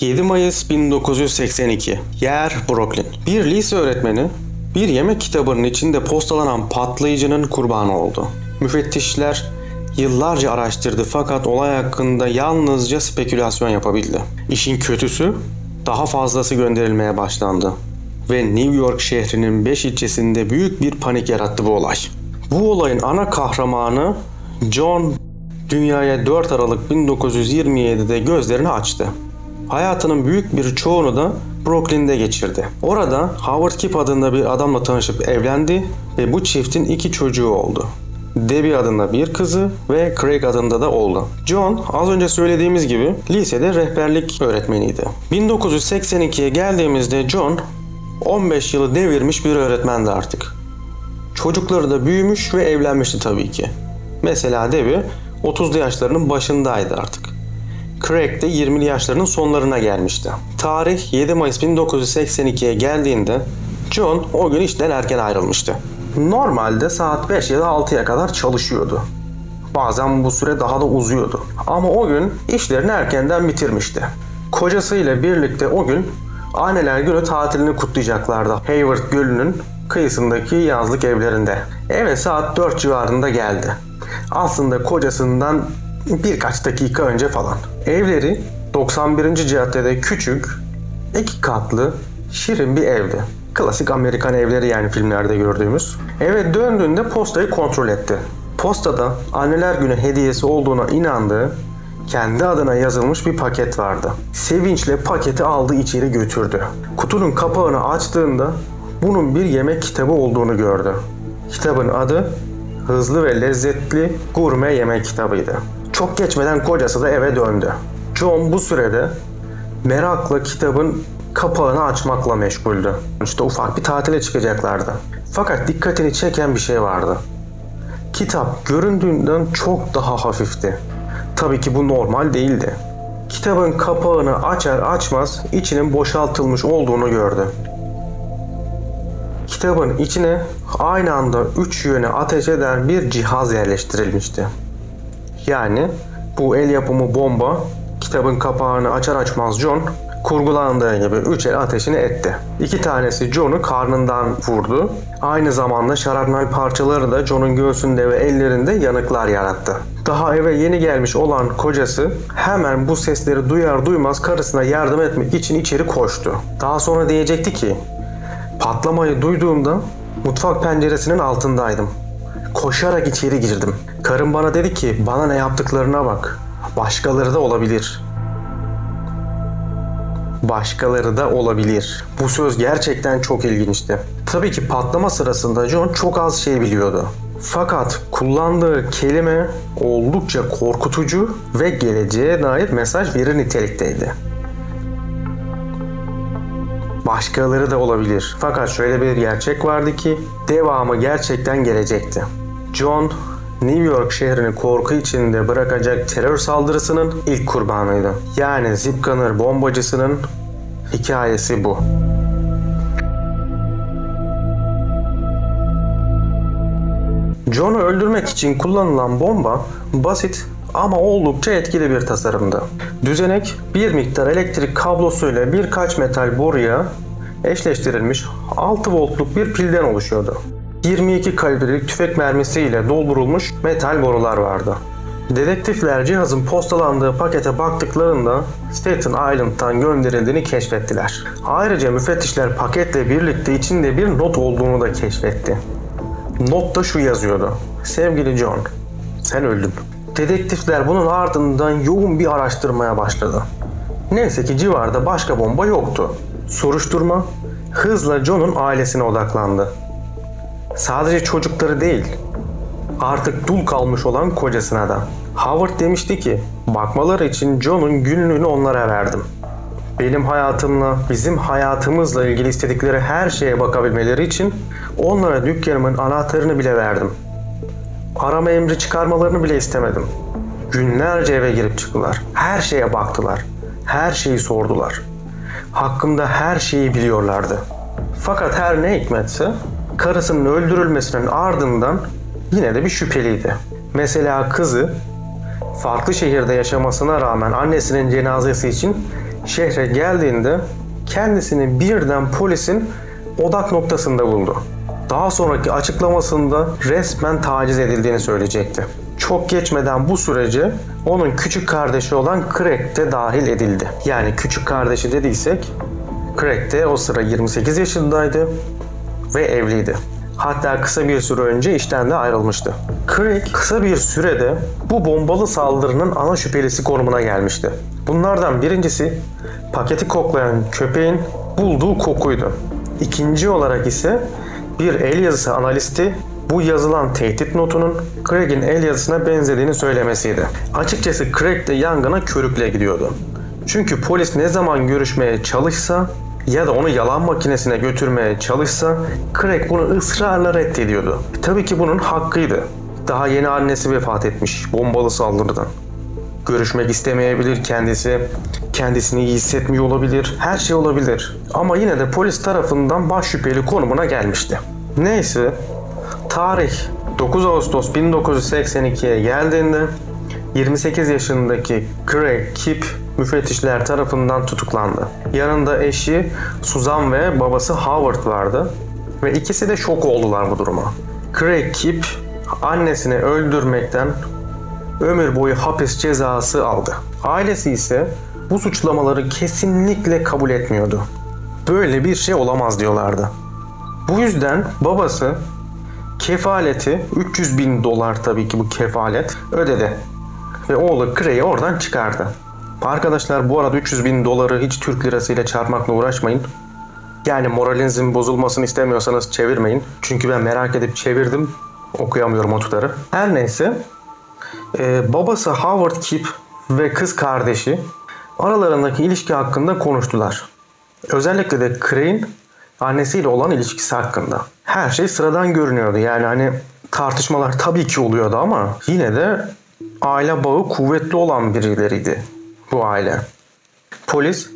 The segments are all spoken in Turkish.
7 Mayıs 1982. Yer Brooklyn. Bir lise öğretmeni bir yemek kitabının içinde postalanan patlayıcının kurbanı oldu. Müfettişler yıllarca araştırdı fakat olay hakkında yalnızca spekülasyon yapabildi. İşin kötüsü daha fazlası gönderilmeye başlandı ve New York şehrinin 5 ilçesinde büyük bir panik yarattı bu olay. Bu olayın ana kahramanı John dünyaya 4 Aralık 1927'de gözlerini açtı. Hayatının büyük bir çoğunu da Brooklyn'de geçirdi. Orada Howard Kip adında bir adamla tanışıp evlendi ve bu çiftin iki çocuğu oldu. Debbie adında bir kızı ve Craig adında da oldu. John az önce söylediğimiz gibi lisede rehberlik öğretmeniydi. 1982'ye geldiğimizde John 15 yılı devirmiş bir öğretmendi artık. Çocukları da büyümüş ve evlenmişti tabii ki. Mesela Debbie 30'lu yaşlarının başındaydı artık. Craig de 20'li yaşlarının sonlarına gelmişti. Tarih 7 Mayıs 1982'ye geldiğinde John o gün işten erken ayrılmıştı. Normalde saat 5 ya da 6'ya kadar çalışıyordu. Bazen bu süre daha da uzuyordu. Ama o gün işlerini erkenden bitirmişti. Kocasıyla birlikte o gün Anneler Günü tatilini kutlayacaklardı Hayward Gölü'nün kıyısındaki yazlık evlerinde. Eve saat 4 civarında geldi. Aslında kocasından birkaç dakika önce falan. Evleri 91. caddede küçük, iki katlı, şirin bir evdi. Klasik Amerikan evleri yani filmlerde gördüğümüz. Eve döndüğünde postayı kontrol etti. Postada anneler günü hediyesi olduğuna inandığı kendi adına yazılmış bir paket vardı. Sevinçle paketi aldı içeri götürdü. Kutunun kapağını açtığında bunun bir yemek kitabı olduğunu gördü. Kitabın adı Hızlı ve Lezzetli Gurme Yemek Kitabıydı. Çok geçmeden kocası da eve döndü. John bu sürede merakla kitabın kapağını açmakla meşguldü. İşte ufak bir tatile çıkacaklardı. Fakat dikkatini çeken bir şey vardı. Kitap göründüğünden çok daha hafifti. Tabii ki bu normal değildi. Kitabın kapağını açar açmaz içinin boşaltılmış olduğunu gördü. Kitabın içine aynı anda üç yöne ateş eden bir cihaz yerleştirilmişti. Yani bu el yapımı bomba kitabın kapağını açar açmaz John kurgulandığı gibi üç el ateşini etti. İki tanesi John'u karnından vurdu. Aynı zamanda şarapnel parçaları da John'un göğsünde ve ellerinde yanıklar yarattı. Daha eve yeni gelmiş olan kocası hemen bu sesleri duyar duymaz karısına yardım etmek için içeri koştu. Daha sonra diyecekti ki patlamayı duyduğumda mutfak penceresinin altındaydım. Koşarak içeri girdim. Karım bana dedi ki bana ne yaptıklarına bak. Başkaları da olabilir. Başkaları da olabilir. Bu söz gerçekten çok ilginçti. Tabii ki patlama sırasında John çok az şey biliyordu. Fakat kullandığı kelime oldukça korkutucu ve geleceğe dair mesaj verir nitelikteydi. Başkaları da olabilir. Fakat şöyle bir gerçek vardı ki devamı gerçekten gelecekti. John New York şehrini korku içinde bırakacak terör saldırısının ilk kurbanıydı. Yani Zip Gunner bombacısının hikayesi bu. John'u öldürmek için kullanılan bomba basit ama oldukça etkili bir tasarımdı. Düzenek bir miktar elektrik kablosuyla birkaç metal boruya eşleştirilmiş 6 voltluk bir pilden oluşuyordu. 22 kalibrelik tüfek mermisiyle doldurulmuş metal borular vardı. Dedektifler cihazın postalandığı pakete baktıklarında Staten Island'dan gönderildiğini keşfettiler. Ayrıca müfettişler paketle birlikte içinde bir not olduğunu da keşfetti. Notta şu yazıyordu. Sevgili John, sen öldün. Dedektifler bunun ardından yoğun bir araştırmaya başladı. Neyse ki civarda başka bomba yoktu. Soruşturma hızla John'un ailesine odaklandı. Sadece çocukları değil, artık dul kalmış olan kocasına da. Howard demişti ki, bakmaları için John'un günlüğünü onlara verdim. Benim hayatımla, bizim hayatımızla ilgili istedikleri her şeye bakabilmeleri için onlara dükkanımın anahtarını bile verdim. Arama emri çıkarmalarını bile istemedim. Günlerce eve girip çıktılar. Her şeye baktılar. Her şeyi sordular. Hakkımda her şeyi biliyorlardı. Fakat her ne hikmetse karısının öldürülmesinin ardından yine de bir şüpheliydi. Mesela kızı farklı şehirde yaşamasına rağmen annesinin cenazesi için şehre geldiğinde kendisini birden polisin odak noktasında buldu. Daha sonraki açıklamasında resmen taciz edildiğini söyleyecekti. Çok geçmeden bu sürece onun küçük kardeşi olan Craig de dahil edildi. Yani küçük kardeşi dediysek Craig de o sıra 28 yaşındaydı ve evliydi. Hatta kısa bir süre önce işten de ayrılmıştı. Craig kısa bir sürede bu bombalı saldırının ana şüphelisi konumuna gelmişti. Bunlardan birincisi paketi koklayan köpeğin bulduğu kokuydu. İkinci olarak ise bir el yazısı analisti bu yazılan tehdit notunun Craig'in el yazısına benzediğini söylemesiydi. Açıkçası Craig de yangına körükle gidiyordu. Çünkü polis ne zaman görüşmeye çalışsa ya da onu yalan makinesine götürmeye çalışsa Craig bunu ısrarla reddediyordu. Tabii ki bunun hakkıydı. Daha yeni annesi vefat etmiş bombalı saldırıdan. Görüşmek istemeyebilir kendisi. Kendisini iyi hissetmiyor olabilir. Her şey olabilir. Ama yine de polis tarafından baş şüpheli konumuna gelmişti. Neyse tarih 9 Ağustos 1982'ye geldiğinde 28 yaşındaki Craig Kip müfettişler tarafından tutuklandı. Yanında eşi Suzan ve babası Howard vardı ve ikisi de şok oldular bu duruma. Craig Kip annesini öldürmekten ömür boyu hapis cezası aldı. Ailesi ise bu suçlamaları kesinlikle kabul etmiyordu. Böyle bir şey olamaz diyorlardı. Bu yüzden babası kefaleti 300 bin dolar tabii ki bu kefalet ödedi. Ve oğlu Craig'i oradan çıkardı. Arkadaşlar bu arada 300 bin doları hiç Türk lirasıyla çarpmakla uğraşmayın. Yani moralinizin bozulmasını istemiyorsanız çevirmeyin. Çünkü ben merak edip çevirdim. Okuyamıyorum o tutarı. Her neyse. Ee, babası Howard Kip ve kız kardeşi aralarındaki ilişki hakkında konuştular. Özellikle de Craig'in annesiyle olan ilişkisi hakkında. Her şey sıradan görünüyordu. Yani hani tartışmalar tabii ki oluyordu ama yine de aile bağı kuvvetli olan birileriydi bu aile. Polis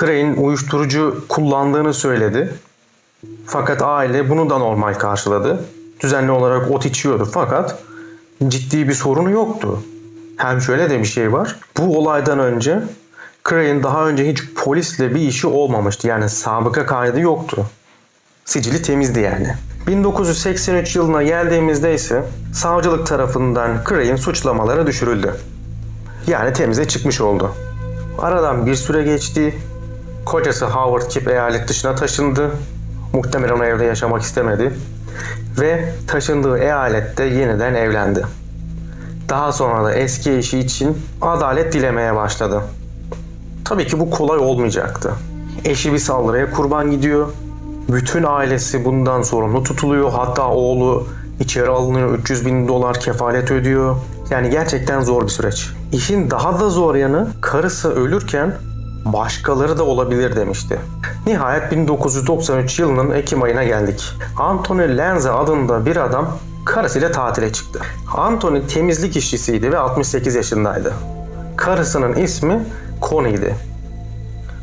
Craig'in uyuşturucu kullandığını söyledi. Fakat aile bunu da normal karşıladı. Düzenli olarak ot içiyordu fakat ciddi bir sorunu yoktu. Hem şöyle de bir şey var. Bu olaydan önce Craig'in daha önce hiç polisle bir işi olmamıştı. Yani sabıka kaydı yoktu. Sicili temizdi yani. 1983 yılına geldiğimizde ise savcılık tarafından Craig'in suçlamaları düşürüldü. Yani temize çıkmış oldu. Aradan bir süre geçti. Kocası Howard Kip eyalet dışına taşındı. Muhtemelen o evde yaşamak istemedi. Ve taşındığı eyalette yeniden evlendi. Daha sonra da eski eşi için adalet dilemeye başladı. Tabii ki bu kolay olmayacaktı. Eşi bir saldırıya kurban gidiyor. Bütün ailesi bundan sorumlu tutuluyor. Hatta oğlu içeri alınıyor. 300 bin dolar kefalet ödüyor. Yani gerçekten zor bir süreç. İşin daha da zor yanı karısı ölürken başkaları da olabilir demişti. Nihayet 1993 yılının Ekim ayına geldik. Anthony Lenze adında bir adam karısıyla tatile çıktı. Anthony temizlik işçisiydi ve 68 yaşındaydı. Karısının ismi Connie'ydi.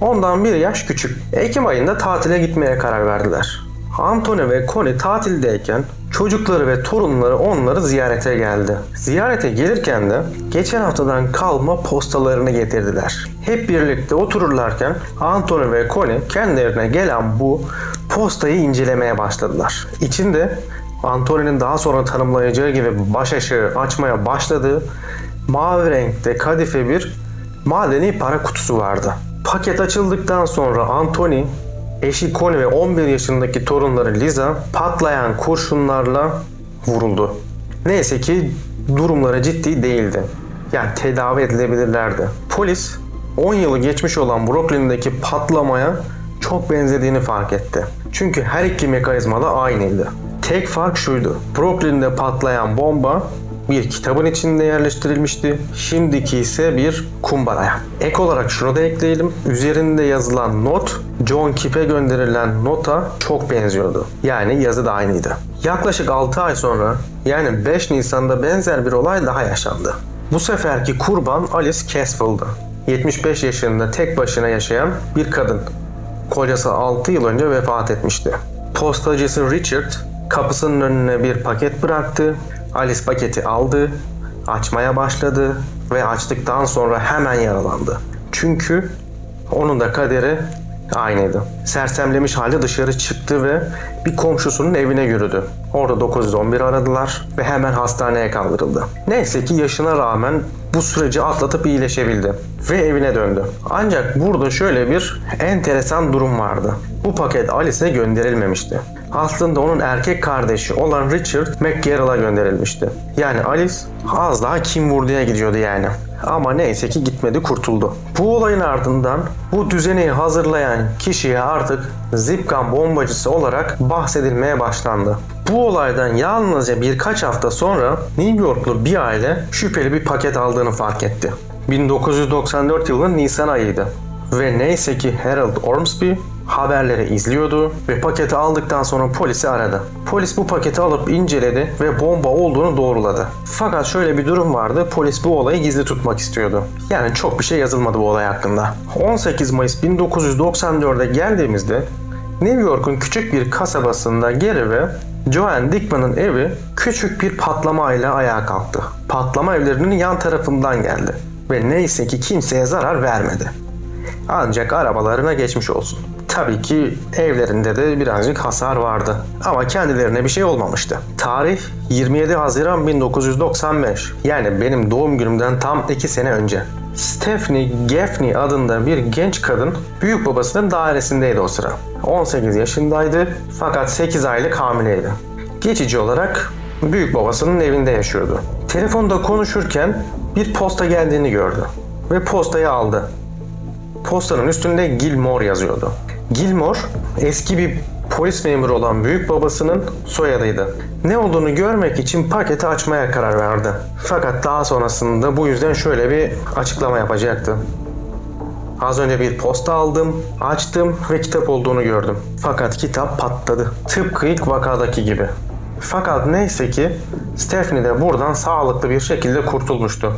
Ondan bir yaş küçük. Ekim ayında tatile gitmeye karar verdiler. Anthony ve Connie tatildeyken çocukları ve torunları onları ziyarete geldi. Ziyarete gelirken de geçen haftadan kalma postalarını getirdiler. Hep birlikte otururlarken Anthony ve Connie kendilerine gelen bu postayı incelemeye başladılar. İçinde Anthony'nin daha sonra tanımlayacağı gibi baş aşağı açmaya başladığı mavi renkte kadife bir madeni para kutusu vardı. Paket açıldıktan sonra Anthony, eşi Connie ve 11 yaşındaki torunları Liza patlayan kurşunlarla vuruldu. Neyse ki durumları ciddi değildi. Yani tedavi edilebilirlerdi. Polis 10 yılı geçmiş olan Brooklyn'deki patlamaya çok benzediğini fark etti. Çünkü her iki mekanizma da aynıydı. Tek fark şuydu. Brooklyn'de patlayan bomba bir kitabın içinde yerleştirilmişti. Şimdiki ise bir kumbaraya. Ek olarak şunu da ekleyelim. Üzerinde yazılan not John Kip'e gönderilen nota çok benziyordu. Yani yazı da aynıydı. Yaklaşık 6 ay sonra yani 5 Nisan'da benzer bir olay daha yaşandı. Bu seferki kurban Alice Caswell'dı. 75 yaşında tek başına yaşayan bir kadın. Kocası 6 yıl önce vefat etmişti. Postacısı Richard kapısının önüne bir paket bıraktı. Alice paketi aldı, açmaya başladı ve açtıktan sonra hemen yaralandı. Çünkü Onun da kaderi aynıydı. Sersemlemiş halde dışarı çıktı ve bir komşusunun evine yürüdü. Orada 911 aradılar ve hemen hastaneye kaldırıldı. Neyse ki yaşına rağmen bu süreci atlatıp iyileşebildi ve evine döndü. Ancak burada şöyle bir enteresan durum vardı. Bu paket Alice'e gönderilmemişti. Aslında onun erkek kardeşi olan Richard McGarrell'a gönderilmişti. Yani Alice az daha kim vurduya gidiyordu yani. Ama neyse ki gitmedi kurtuldu. Bu olayın ardından bu düzeneyi hazırlayan kişiye artık Zipgun bombacısı olarak bahsedilmeye başlandı. Bu olaydan yalnızca birkaç hafta sonra New Yorklu bir aile şüpheli bir paket aldığını fark etti. 1994 yılının Nisan ayıydı. Ve neyse ki Harold Ormsby haberleri izliyordu ve paketi aldıktan sonra polisi aradı. Polis bu paketi alıp inceledi ve bomba olduğunu doğruladı. Fakat şöyle bir durum vardı. Polis bu olayı gizli tutmak istiyordu. Yani çok bir şey yazılmadı bu olay hakkında. 18 Mayıs 1994'e geldiğimizde New York'un küçük bir kasabasında Gary ve Joanne Dickman'ın evi küçük bir patlamayla ayağa kalktı. Patlama evlerinin yan tarafından geldi ve neyse ki kimseye zarar vermedi. Ancak arabalarına geçmiş olsun. Tabii ki evlerinde de birazcık hasar vardı. Ama kendilerine bir şey olmamıştı. Tarih 27 Haziran 1995. Yani benim doğum günümden tam 2 sene önce. Stephanie Gaffney adında bir genç kadın büyük babasının dairesindeydi o sıra. 18 yaşındaydı fakat 8 aylık hamileydi. Geçici olarak büyük babasının evinde yaşıyordu. Telefonda konuşurken bir posta geldiğini gördü ve postayı aldı. Postanın üstünde Gilmore yazıyordu. Gilmore eski bir polis memuru olan büyük babasının soyadıydı. Ne olduğunu görmek için paketi açmaya karar verdi. Fakat daha sonrasında bu yüzden şöyle bir açıklama yapacaktı. Az önce bir posta aldım, açtım ve kitap olduğunu gördüm. Fakat kitap patladı. Tıpkı ilk vakadaki gibi. Fakat neyse ki Stephanie de buradan sağlıklı bir şekilde kurtulmuştu.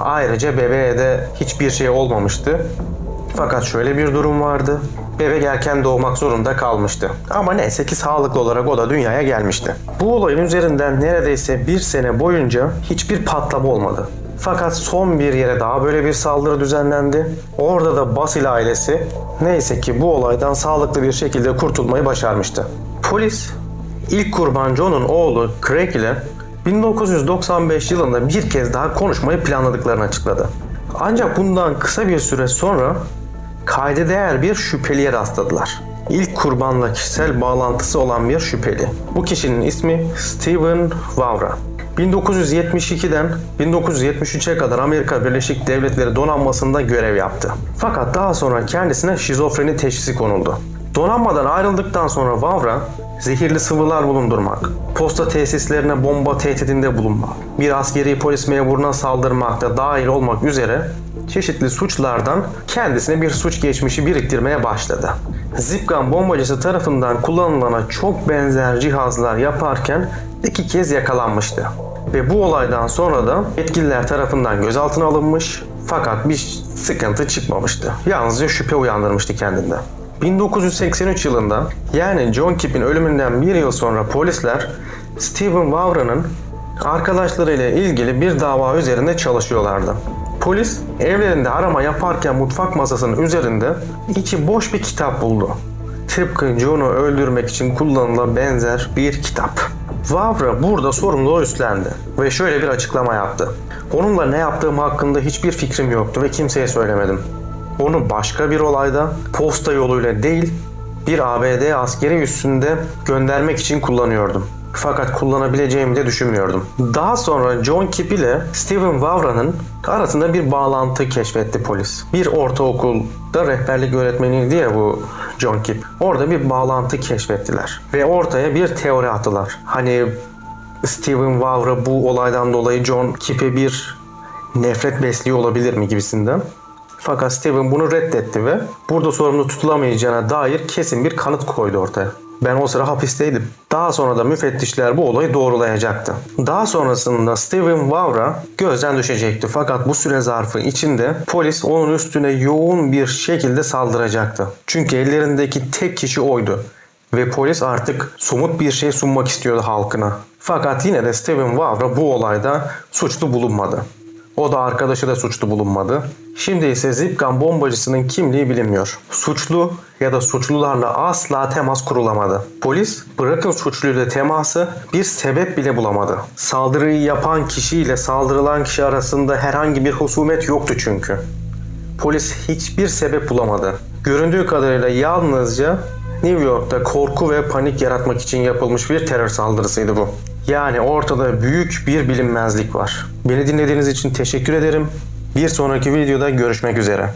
Ayrıca bebeğe de hiçbir şey olmamıştı. Fakat şöyle bir durum vardı. Bebek erken doğmak zorunda kalmıştı. Ama neyse ki sağlıklı olarak o da dünyaya gelmişti. Bu olayın üzerinden neredeyse bir sene boyunca hiçbir patlama olmadı. Fakat son bir yere daha böyle bir saldırı düzenlendi. Orada da Basil ailesi neyse ki bu olaydan sağlıklı bir şekilde kurtulmayı başarmıştı. Polis ilk kurban John'un oğlu Craig ile 1995 yılında bir kez daha konuşmayı planladıklarını açıkladı. Ancak bundan kısa bir süre sonra kayda değer bir şüpheliye rastladılar. İlk kurbanla kişisel bağlantısı olan bir şüpheli. Bu kişinin ismi Steven Wawra. 1972'den 1973'e kadar Amerika Birleşik Devletleri donanmasında görev yaptı. Fakat daha sonra kendisine şizofreni teşhisi konuldu. Donanmadan ayrıldıktan sonra Wawra zehirli sıvılar bulundurmak, posta tesislerine bomba tehdidinde bulunmak, bir askeri polis memuruna saldırmak da dahil olmak üzere çeşitli suçlardan kendisine bir suç geçmişi biriktirmeye başladı. Zipgun bombacısı tarafından kullanılana çok benzer cihazlar yaparken iki kez yakalanmıştı. Ve bu olaydan sonra da yetkililer tarafından gözaltına alınmış fakat bir sıkıntı çıkmamıştı. Yalnızca şüphe uyandırmıştı kendinde. 1983 yılında yani John Kipp'in ölümünden bir yıl sonra polisler Stephen Wawra'nın arkadaşlarıyla ilgili bir dava üzerinde çalışıyorlardı. Polis evlerinde arama yaparken mutfak masasının üzerinde içi boş bir kitap buldu. Tıpkı John'u öldürmek için kullanılan benzer bir kitap. Wawra burada sorumluluğu üstlendi ve şöyle bir açıklama yaptı. Onunla ne yaptığım hakkında hiçbir fikrim yoktu ve kimseye söylemedim. Onu başka bir olayda posta yoluyla değil bir ABD askeri üssünde göndermek için kullanıyordum. Fakat kullanabileceğimi de düşünmüyordum. Daha sonra John Kipp ile Stephen Wawra'nın arasında bir bağlantı keşfetti polis. Bir ortaokulda rehberlik öğretmeniydi ya bu John Kipp. Orada bir bağlantı keşfettiler. Ve ortaya bir teori attılar. Hani Stephen Wawra bu olaydan dolayı John Kipp'e bir nefret besliyor olabilir mi gibisinden. Fakat Steven bunu reddetti ve burada sorumlu tutulamayacağına dair kesin bir kanıt koydu ortaya. Ben o sıra hapisteydim. Daha sonra da müfettişler bu olayı doğrulayacaktı. Daha sonrasında Steven Wawra gözden düşecekti fakat bu süre zarfı içinde polis onun üstüne yoğun bir şekilde saldıracaktı. Çünkü ellerindeki tek kişi oydu ve polis artık somut bir şey sunmak istiyordu halkına. Fakat yine de Steven Wawra bu olayda suçlu bulunmadı. O da arkadaşı da suçlu bulunmadı. Şimdi ise Zipgan bombacısının kimliği bilinmiyor. Suçlu ya da suçlularla asla temas kurulamadı. Polis bırakın suçluyla teması bir sebep bile bulamadı. Saldırıyı yapan kişiyle saldırılan kişi arasında herhangi bir husumet yoktu çünkü. Polis hiçbir sebep bulamadı. Göründüğü kadarıyla yalnızca New York'ta korku ve panik yaratmak için yapılmış bir terör saldırısıydı bu. Yani ortada büyük bir bilinmezlik var. Beni dinlediğiniz için teşekkür ederim. Bir sonraki videoda görüşmek üzere.